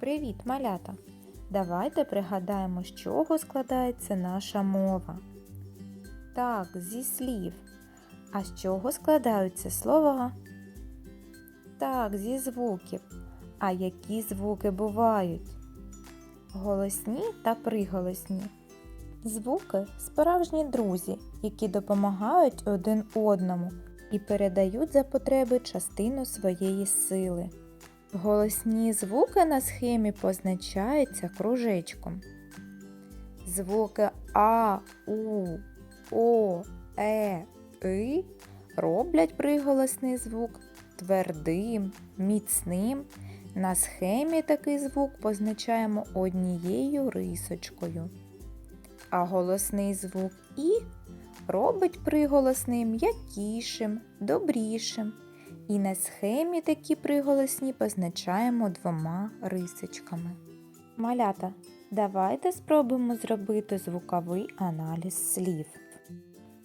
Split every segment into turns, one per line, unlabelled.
Привіт, малята! Давайте пригадаємо, з чого складається наша мова. Так, зі слів. А з чого складаються слова? Так, зі звуків. А які звуки бувають? Голосні та приголосні. Звуки справжні друзі, які допомагають один одному і передають за потреби частину своєї сили. Голосні звуки на схемі позначаються кружечком. Звуки А, У, О, Е, И роблять приголосний звук твердим, міцним. На схемі такий звук позначаємо однією рисочкою. А голосний звук І робить приголосний м'якішим, добрішим. І на схемі такі приголосні позначаємо двома рисочками. Малята, давайте спробуємо зробити звуковий аналіз слів.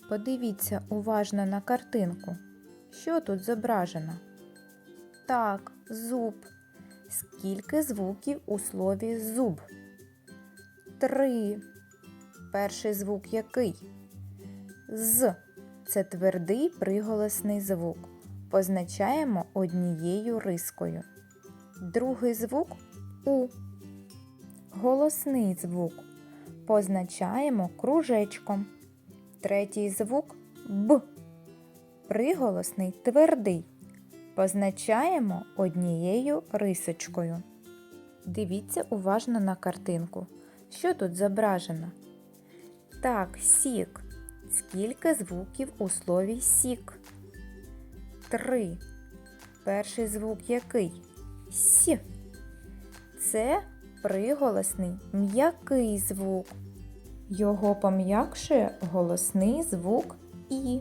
Подивіться уважно на картинку. Що тут зображено? Так, зуб. Скільки звуків у слові зуб? Три. Перший звук який? З. Це твердий приголосний звук. Позначаємо однією рискою. Другий звук У. Голосний звук. Позначаємо кружечком. Третій звук Б. Приголосний твердий. Позначаємо однією рисочкою. Дивіться уважно на картинку. Що тут зображено? Так, сік. Скільки звуків у слові сік? Три. Перший звук який? С. Це приголосний м'який звук. Його пом'якшує голосний звук І.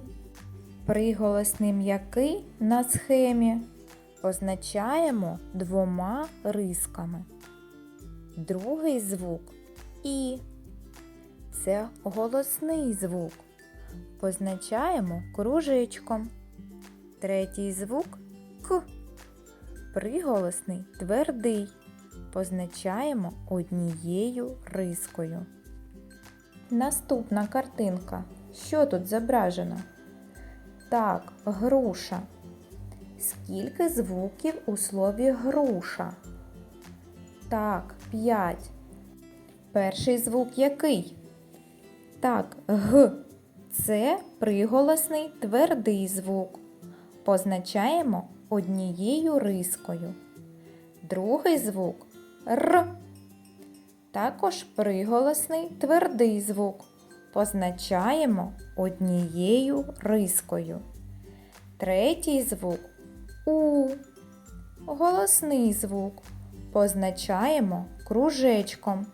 Приголосний м'який на схемі позначаємо двома рисками. Другий звук І. Це голосний звук. Позначаємо кружечком. Третій звук К. Приголосний твердий. Позначаємо однією рискою. Наступна картинка. Що тут зображено? Так, груша. Скільки звуків у слові груша? Так, п'ять. Перший звук який? Так, г. Це приголосний твердий звук. Позначаємо однією рискою. Другий звук Р. Також приголосний твердий звук. Позначаємо однією рискою. Третій звук У. Голосний звук. Позначаємо кружечком.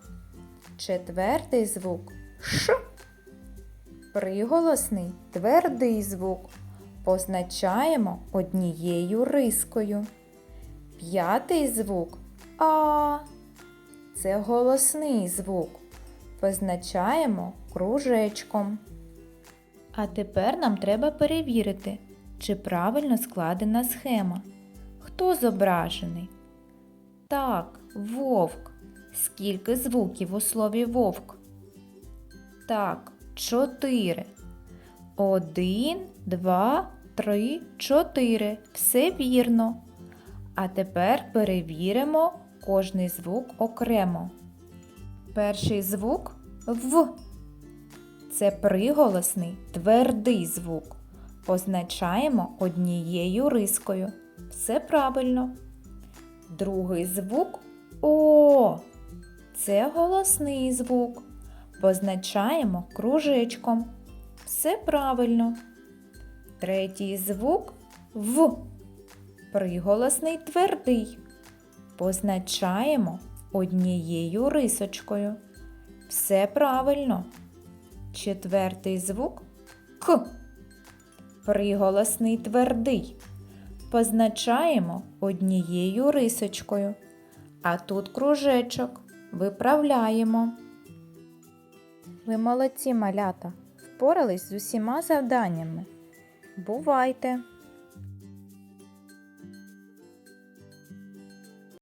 Четвертий звук Ш. Приголосний твердий звук. Позначаємо однією рискою. П'ятий звук А. Це голосний звук. Позначаємо кружечком. А тепер нам треба перевірити, чи правильно складена схема. Хто зображений? Так, вовк. Скільки звуків у слові вовк? Так, чотири. Один, два, три, чотири. Все вірно. А тепер перевіримо кожний звук окремо. Перший звук В. Це приголосний твердий звук. Позначаємо однією рискою. Все правильно. Другий звук О. Це голосний звук. Позначаємо кружечком. Все правильно. Третій звук В. Приголосний твердий. Позначаємо однією рисочкою. Все правильно. Четвертий звук К. Приголосний твердий. Позначаємо однією рисочкою. А тут кружечок. Виправляємо. Ви молодці малята. Впорались з усіма завданнями. Бувайте!